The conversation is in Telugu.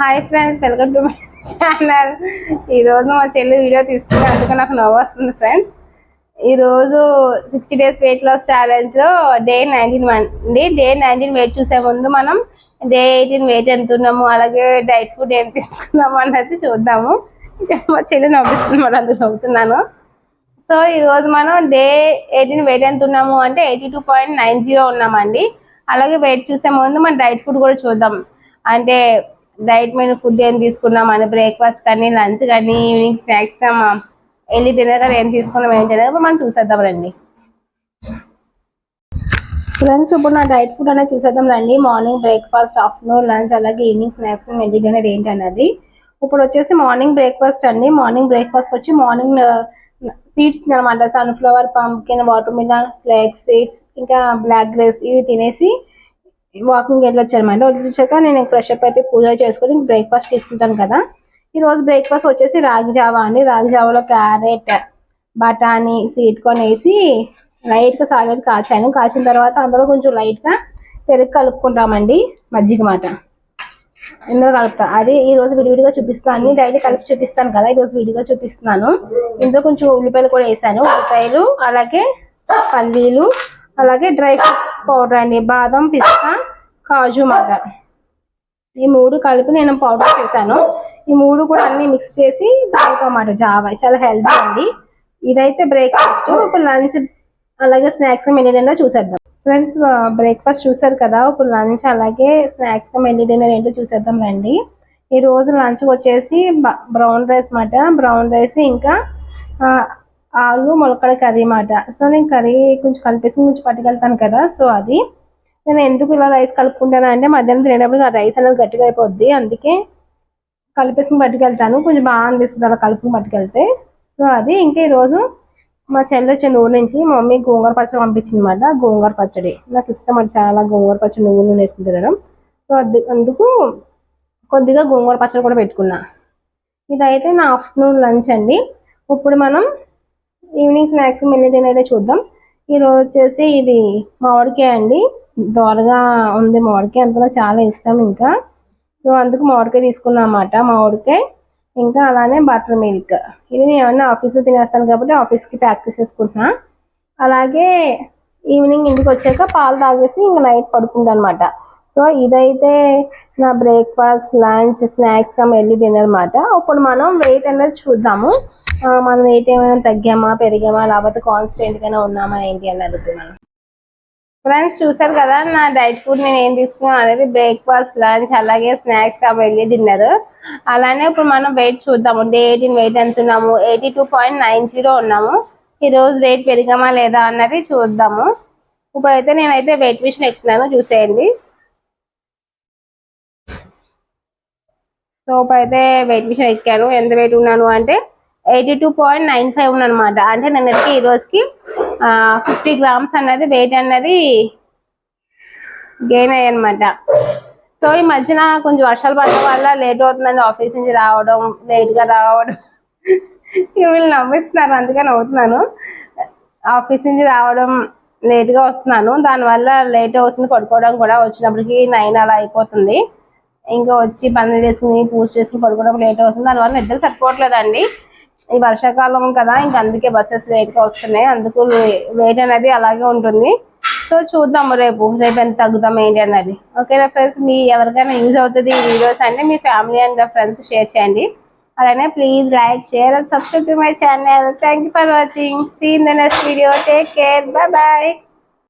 Hi friends welcome to my channel. ఈరోజు మా చెల్లి వీడియో తీసుకుని అందుకు నాకు నవ్వు వస్తుంది ఫ్రెండ్స్. ఈరోజు సిక్స్టీ డేస్ వెయిట్ లాస్ ఛాలెంజ్లో డే నైన్టీన్ అండి డే నైన్టీన్ వెయిట్ చూసే ముందు మనం డే ఎయిటీన్ వెయిట్ ఎంత ఉన్నాము అలాగే డైట్ ఫుడ్ ఏం తీసుకున్నాము అన్నది చూద్దాము. మా చెల్లి నవ్విస్తుంది మరి అందుకు నవ్వుతున్నాను. సో ఈరోజు మనం డే ఎయిటీన్ వెయిట్ ఎంత ఉన్నాము అంటే eighty two point nine zero ఉన్నామండి. అలాగే వెయిట్ చూసే ముందు మన డైట్ ఫుడ్ కూడా చూద్దాం. అంటే డైట్ మెనూ ఫుడ్ ఏం తీసుకున్నాం అని బ్రేక్ఫాస్ట్ కానీ లంచ్ కానీ ఈవినింగ్ స్నాక్స్ వెళ్ళి తినగా ఏం తీసుకున్నాం ఏం అనేది మనం చూసేద్దాం రండి. ఫ్రెండ్స్ ఇప్పుడు నా డైట్ ఫుడ్ అనేది చూసేద్దాం రండి. మార్నింగ్ బ్రేక్ఫాస్ట్ ఆఫ్టర్నూన్ లంచ్ అలాగే ఈవినింగ్ స్నాక్స్ వెళ్ళి డిన్నర్ ఏంటి అన్నది ఇప్పుడు వచ్చేసి మార్నింగ్ బ్రేక్ఫాస్ట్ అండి. మార్నింగ్ బ్రేక్ఫాస్ట్ వచ్చి మార్నింగ్ సీడ్స్ అనమాట sunflower pumpkin watermelon flakes seeds ఇంకా బ్లాక్ గ్రేప్స్ ఇవి తినేసి వాకింగ్ వెళ్ళొచ్చు అనమాట వచ్చాక నేను ఫ్రెష్ అప్ అయితే పూజ చేసుకొని బ్రేక్ఫాస్ట్ తీసుకుంటాను కదా. ఈ రోజు బ్రేక్ఫాస్ట్ వచ్చేసి రాగి జావా అండి. రాగి జావాలో క్యారెట్ బఠానీ స్వీట్ కొని వేసి లైట్గా సాగర్ కాచాను. కాచిన తర్వాత అందులో కొంచెం లైట్గా పెరుగు కలుపుకుంటామండి మజ్జిగ మాట. ఇందులో కలుపుతా. అది ఈ రోజు విడివిడిగా చూపిస్తాను డైలీ కలిపి చూపిస్తాను కదా. ఈ రోజు విడిగా చూపిస్తున్నాను. ఇందులో కొంచెం ఉల్లిపాయలు కూడా వేసాను. ఉల్లిపాయలు అలాగే పల్లీలు అలాగే డ్రై ఫ్రూట్స్ పౌడర్ అండి. బాదం పిస్తా కాజు మాట ఈ మూడు కలిపి నేను పౌడర్ చేశాను. ఈ మూడు కూడా అన్ని మిక్స్ చేసి తాగుతామాట జావా. చాలా హెల్తీ అండి. ఇదైతే బ్రేక్ఫాస్ట్ ఇప్పుడు లంచ్ అలాగే స్నాక్స్ మెనీ డిన్నర్ చూసేద్దాం. ఫ్రెండ్స్ బ్రేక్ఫాస్ట్ చూసారు కదా? ఇప్పుడు లంచ్ అలాగే స్నాక్స్ మెనీ డిన్నర్ ఏంటో చూసేద్దాం రండి. ఈ రోజు లంచ్ వచ్చేసి బ్రౌన్ రైస్ మాట బ్రౌన్ రైస్ ఇంకా ఆలు మొలకడ కర్రీ మాట సో నేను కర్రీ కొంచెం కలిపేసి కొంచెం పట్టుకెళ్తాను కదా సో అది. నేను ఎందుకు ఇలా రైస్ కలుపుకుంటాను అంటే మధ్యాహ్నం తినేటప్పుడు ఆ రైస్ అనేది గట్టిగా అయిపోద్ది. అందుకే కలిపేసుకుని పట్టుకెళ్తాను. కొంచెం బాగా అనిపిస్తుంది అలా కలుపుకుని పట్టుకెళ్తే. సో అది. ఇంకా ఈరోజు మా చెల్లి వచ్చింది ఊరు నుంచి మా మమ్మీ గోంగూర పచ్చడి పంపించింది అనమాట గోంగూర పచ్చడి. నాకు ఇష్టం అది చాలా గోంగూర పచ్చడి నువ్వు నూనె వేసుకుని తినడం. సో అది అందుకు కొద్దిగా గోంగూర పచ్చడి కూడా పెట్టుకున్నా. ఇదైతే నా ఆఫ్టర్నూన్ లంచ్ అండి. ఇప్పుడు మనం ఈవినింగ్ స్నాక్స్ మెల్లి తినేదే చూద్దాం. ఈ రోజు వచ్చేసి ఇది మామిడికాయ అండి. దోరగా ఉంది మామిడికాయ అందులో చాలా ఇష్టం ఇంకా. సో అందుకు మామిడికాయ తీసుకున్నాం అన్నమాట మామిడికాయ. ఇంకా అలానే బటర్ మిల్క్. ఇది నేను ఏమన్నా ఆఫీస్లో తినేస్తాను కాబట్టి ఆఫీస్కి ప్యాక్ చేసేసుకుంటున్నా. అలాగే ఈవినింగ్ ఇంటికి వచ్చాక పాలు తాగేసి ఇంకా నైట్ పడుకుంటా అనమాట సో ఇదైతే నా బ్రేక్ఫాస్ట్ లంచ్ స్నాక్స్ వెళ్ళి డిన్నర్ అనమాట ఇప్పుడు మనం వెయిట్ అనేది చూద్దాము. మనం వెయిట్ ఏమైనా తగ్గామా పెరిగామా లేకపోతే కాన్స్టెంట్గానే ఉన్నామా ఏంటి అని అడుగుతుంది మనం ఫ్రెండ్స్ చూసారు కదా నా డైట్ ఫుడ్ నేను ఏం తీసుకున్నాను అనేది బ్రేక్ఫాస్ట్ లంచ్ అలాగే స్నాక్స్ వెళ్ళి డిన్నర్ అలానే ఇప్పుడు మనం వెయిట్ చూద్దాము. డే ఎయిటీన్ వెయిట్ ఎంత ఉన్నాము? Eighty two point nine zero ఉన్నాము. ఈ రోజు వెయిట్ పెరిగామా లేదా అన్నది చూద్దాము. ఇప్పుడైతే నేనైతే వెయిట్ మిషన్ ఎక్కుతున్నాను చూసేయండి. సో ఇప్పుడైతే వెయిట్ మిషన్ ఎక్కాను. ఎంత వెయిట్ ఉన్నాను అంటే eighty two point nine five అనమాట అంటే నిన్నటికి ఈ రోజుకి ఫిఫ్టీ గ్రామ్స్ అన్నది వెయిట్ అన్నది గెయిన్ అయ్యనమాట సో ఈ మధ్యన కొంచెం వర్షాలు పడడం వల్ల లేట్ అవుతుందండి. ఆఫీస్ నుంచి రావడం లేట్గా గా రావడం. వీళ్ళు నవ్విస్తున్నారు. అందుకే నవ్వుతున్నాను. ఆఫీస్ నుంచి రావడం లేట్గా గా వస్తున్నాను. దానివల్ల లేట్ అవుతుంది. పడుకోవడం కూడా వచ్చినప్పటికి నైన్ అలా అయిపోతుంది. ఇంకా వచ్చి పనులు చేసుకుని పూజ చేసుకుని పడుకోవడం లేట్ అవుతుంది. దానివల్ల నిద్ర సరిపోవట్లేదండి ఈ వర్షాకాలం కదా ఇంకా అందుకే బస్సెస్ లేట్గా వస్తున్నాయి. అందుకు వెయిట్ అనేది అలాగే ఉంటుంది. సో చూద్దాము రేపు. రేపు ఎంత తగ్గుతాం ఏంటి అన్నది ఓకేనా ఫ్రెండ్స్ మీ ఎవరికైనా యూజ్ అవుతుంది ఈ వీడియోస్ అంటే మీ ఫ్యామిలీ అండ్ ఫ్రెండ్స్ షేర్ చేయండి. అలానే please like share and subscribe to my channel thank you for watching seen the next video take care bye bye